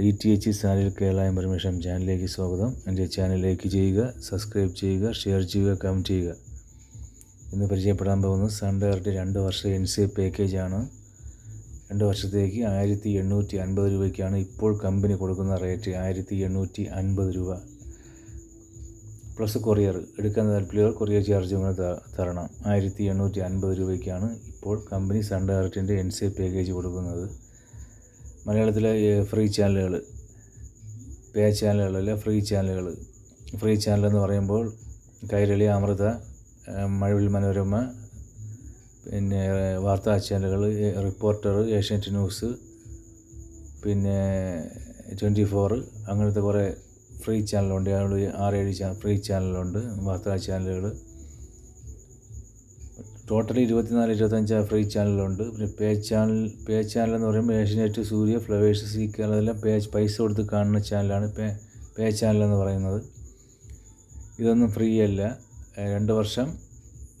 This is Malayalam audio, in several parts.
ഡി ടി എച്ച് സാലിൽ കേരള ഇൻഫർമേഷൻ ചാനലിലേക്ക് സ്വാഗതം. എന്റെ ചാനൽ ലൈക്ക് ചെയ്യുക സബ്സ്ക്രൈബ് ചെയ്യുക ഷെയർ ചെയ്യുക കമന്റ് ചെയ്യുക. ഇന്ന് പരിചയപ്പെടാൻ പോകുന്നത് സൺ ഡയറക്റ്റ് രണ്ട് വർഷ എൻ സി പാക്കേജാണ് രണ്ട് വർഷത്തേക്ക് ആയിരത്തി എണ്ണൂറ്റി അൻപത് രൂപയ്ക്കാണ് ഇപ്പോൾ കമ്പനി കൊടുക്കുന്ന റേറ്റ് ആയിരത്തി എണ്ണൂറ്റി അൻപത് രൂപ. പ്ലസ് കൊറിയർ എടുക്കാൻ താല്പര്യമുള്ളവർ കൊറിയർ ചാർജ് കൂടെ തരണം. ആയിരത്തി എണ്ണൂറ്റി അൻപത് രൂപയ്ക്കാണ് ഇപ്പോൾ കമ്പനി സൺ ഡയറക്റ്റിന്റെ എൻ സി പാക്കേജ് കൊടുക്കുന്നത്. മലയാളത്തിലെ ഫ്രീ ചാനലുകൾ പേ ചാനലുകളല്ല ഫ്രീ ചാനലുകൾ ഫ്രീ ചാനൽ എന്ന് പറയുമ്പോൾ കൈരളി അമൃത മഴവിൽ മനോരമ പിന്നെ വാർത്താ ചാനലുകൾ റിപ്പോർട്ടർ ഏഷ്യാനെറ്റ് ന്യൂസ് പിന്നെ ട്വന്റി ഫോർ അങ്ങനത്തെ കുറേ ഫ്രീ ചാനലുണ്ട് ആറ് ഏഴ് ചാനൽ ഫ്രീ ചാനലുണ്ട് വാർത്താ ചാനലുകൾ ടോട്ടലി ഇരുപത്തിനാല് ഇരുപത്തഞ്ച് ഫ്രീ ചാനലുണ്ട് പിന്നെ പേ ചാനൽ പേ ചാനൽ എന്ന് പറയുമ്പോൾ ഏഷ്യനെറ്റ് സൂര്യ ഫ്ലവേഴ്സ് സി കേരള അതെല്ലാം പേ പൈസ കൊടുത്ത് കാണുന്ന ചാനലാണ് പേ പേ ചാനൽ എന്ന് പറയുന്നത്. ഇതൊന്നും ഫ്രീ അല്ല. രണ്ട് വർഷം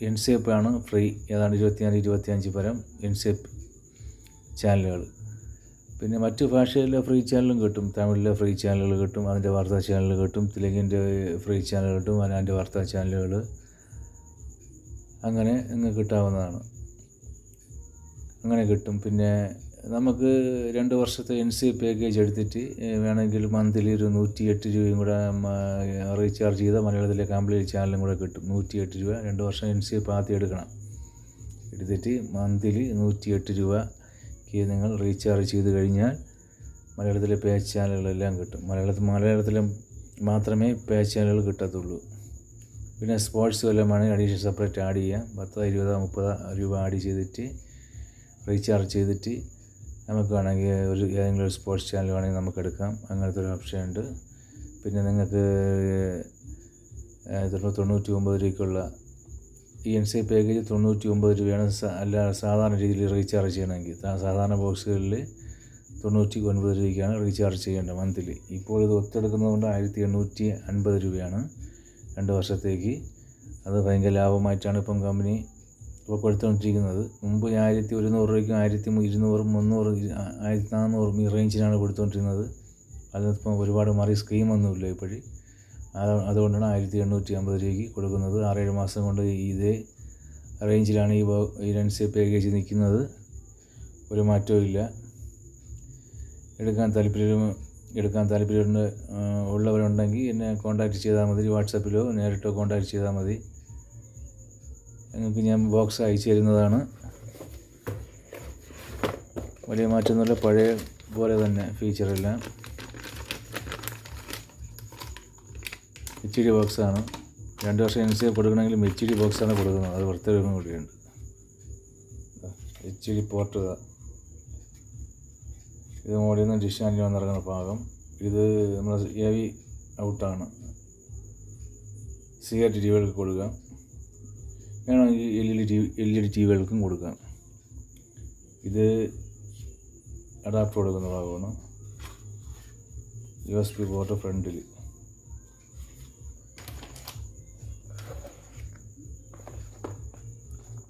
എൻ സി ആണ് ഫ്രീ ഏതാണ്ട് ഇരുപത്തിനാല് ഇരുപത്തിയഞ്ച് പരം എൻ സി എഫ് ചാനലുകൾ പിന്നെ മറ്റു ഭാഷയിലെ ഫ്രീ ചാനലും കിട്ടും. തമിഴിലെ ഫ്രീ ചാനലുകൾ കിട്ടും. അതിന്റെ വാർത്താ ചാനലുകൾ കിട്ടും. തെലുങ്കിന്റെ ഫ്രീ ചാനൽ കിട്ടും. അതിന്റെ വാർത്താ ചാനലുകൾ അങ്ങനെ നിങ്ങൾക്ക് കിട്ടാവുന്നതാണ്. അങ്ങനെ കിട്ടും. പിന്നെ നമുക്ക് രണ്ട് വർഷത്തെ എൻ സി പാക്കേജ് എടുത്തിട്ട് വേണമെങ്കിൽ മന്ത്ലി ഒരു നൂറ്റി എട്ട് രൂപയും കൂടെ റീചാർജ് ചെയ്ത മലയാളത്തിലെ കംപ്ലീറ്റ് ചാനലും കൂടെ കിട്ടും. നൂറ്റി എട്ട് രൂപ. രണ്ട് വർഷം എൻ സി ആദ്യം എടുക്കണം. എടുത്തിട്ട് മന്ത്ലി നൂറ്റി എട്ട് രൂപയ്ക്ക് നിങ്ങൾ റീചാർജ് ചെയ്ത് കഴിഞ്ഞാൽ മലയാളത്തിലെ പേ ചാനലുകളെല്ലാം കിട്ടും. മലയാളത്തിൽ മലയാളത്തിലും മാത്രമേ പേ ചാനലുകൾ കിട്ടത്തുള്ളൂ. പിന്നെ സ്പോർട്സ് വല്ലതും അഡീഷൻ സെപ്പറേറ്റ് ആഡ് ചെയ്യാം പത്തോ ഇരുപതോ മുപ്പതോ രൂപ ആഡ് ചെയ്തിട്ട് റീചാർജ് ചെയ്തിട്ട് നമുക്ക് വേണമെങ്കിൽ ഒരു ഏതെങ്കിലും ഒരു സ്പോർട്സ് ചാനൽ വേണമെങ്കിൽ നമുക്ക് എടുക്കാം. അങ്ങനത്തെ ഒരു ഓപ്ഷൻ ഉണ്ട്. പിന്നെ നിങ്ങൾക്ക് തൊണ്ണൂ- തൊണ്ണൂറ്റി ഒമ്പത് രൂപയ്ക്കുള്ള ഈ എൻ സി പാക്കേജ് തൊണ്ണൂറ്റി ഒമ്പത് രൂപയാണ് അല്ല സാധാരണ രീതിയിൽ റീചാർജ് ചെയ്യണമെങ്കിൽ. സാധാരണ ബോക്സുകളിൽ തൊണ്ണൂറ്റി ഒൻപത് രൂപയ്ക്കാണ് റീചാർജ് ചെയ്യേണ്ടത് മന്ത്ലി ഇപ്പോൾ ഇത് ഒത്തെടുക്കുന്നതുകൊണ്ട് ആയിരത്തി എണ്ണൂറ്റി അൻപത് രൂപയാണ്. രണ്ട് വർഷത്തേക്ക്. അത് ഭയങ്കര ലാഭമായിട്ടാണ് ഇപ്പം കമ്പനി ഇപ്പോൾ കൊടുത്തുകൊണ്ടിരിക്കുന്നത്. മുമ്പ് ആയിരത്തി ഒരുന്നൂറ് രൂപയ്ക്കും ആയിരത്തി ഇരുന്നൂറും മുന്നൂറ് ആയിരത്തി നാന്നൂറും ഈ റേഞ്ചിലാണ് കൊടുത്തുകൊണ്ടിരുന്നത്. അതിനിപ്പം ഒരുപാട് മാറി സ്കീമൊന്നുമില്ല ഇപ്പോഴും. അതുകൊണ്ടാണ് ആയിരത്തി എണ്ണൂറ്റി അമ്പത് രൂപയ്ക്ക് കൊടുക്കുന്നത്. ആറേഴ് മാസം കൊണ്ട് ഇതേ റേഞ്ചിലാണ് ഈ ഈ ലെൻസ് പാക്കേജ് നിൽക്കുന്നത്. ഒരു മാറ്റവും ഇല്ല എടുക്കാൻ താല്പര്യം എടുക്കാൻ താല്പര്യമുണ്ട് ഉള്ളവരുണ്ടെങ്കിൽ എന്നെ കോൺടാക്റ്റ് ചെയ്താൽ മതി. വാട്സപ്പിലോ നേരിട്ടോ കോൺടാക്റ്റ് ചെയ്താൽ മതി. നിങ്ങൾക്ക് ഞാൻ ബോക്സ് അയച്ചു തരുന്നതാണ്. വലിയ മാറ്റമൊന്നുമില്ല പഴയ പോലെ തന്നെ ഫീച്ചറെല്ലാം എച്ച് ഡി ബോക്സാണ് രണ്ട് വർഷം എൻ സി കൊടുക്കണമെങ്കിലും എച്ച് ഡി ബോക്സാണ് കൊടുക്കുന്നത്. അത് വൃത്തിയൊന്നും കൂടിയുണ്ട്. എച്ച് ഡി പോർട്ട് ഇത് മോളിൽ നിന്ന് ഡിഷ് ആന്റി വന്നിറങ്ങുന്ന ഭാഗം ഇത് നമ്മൾ എ വി ഔട്ടാണ് സി ആർ ടി വികൾക്ക് കൊടുക്കാം വേണമെങ്കിൽ L E D T L E D T വികൾക്കും കൊടുക്കാം. ഇത് അഡാപ്റ്റർ കൊടുക്കുന്ന ഭാഗമാണ്. യു എസ് പി പോർട്ട് ഫ്രണ്ടിൽ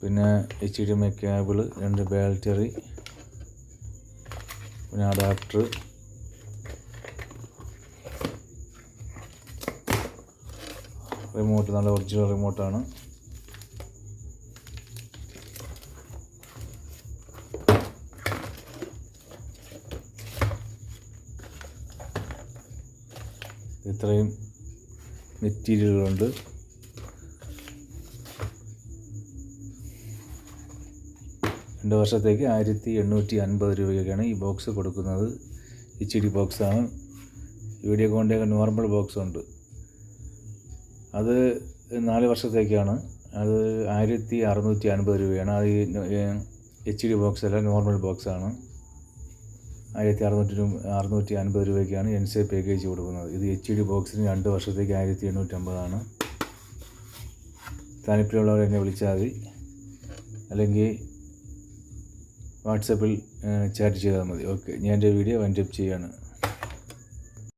പിന്നെ H D M I cable രണ്ട് ബാറ്ററി പിന്നെ അഡാപ്റ്റർ റിമോട്ട് നല്ല ഒറിജിനൽ റിമോട്ടാണ് ഇത്രയും മെറ്റീരിയലുകളുണ്ട് രണ്ട് വർഷത്തേക്ക് ആയിരത്തി എണ്ണൂറ്റി അൻപത് രൂപയ്ക്കാണ് ഈ ബോക്സ് കൊടുക്കുന്നത് എച്ച് ഡി ബോക്സാണ് വീഡിയോ കോണിന്റെയൊക്കെ നോർമൽ ബോക്സ് ഉണ്ട്. അത് നാല് വർഷത്തേക്കാണ്. അത് ആയിരത്തി അറുന്നൂറ്റി അൻപത് രൂപയാണ് അത് എച്ച് ഡി ബോക്സ് അല്ല നോർമൽ ബോക്സാണ് ആയിരത്തി അറുന്നൂറ്റി അറുന്നൂറ്റി അൻപത് രൂപയ്ക്കാണ് എൻ സി പാക്കേജ് കൊടുക്കുന്നത്. ഇത് എച്ച് ഡി ബോക്സിന് രണ്ട് വർഷത്തേക്ക് ആയിരത്തി എണ്ണൂറ്റമ്പതാണ് താല്പര്യമുള്ളവർ എന്നെ വിളിച്ചാൽ മതി. അല്ലെങ്കിൽ വാട്സപ്പിൽ ചാറ്റ് ചെയ്താൽ മതി. ഓക്കെ ഞാൻ എന്റെ വീഡിയോ വൈൻഡപ്പ് ചെയ്യാണ്.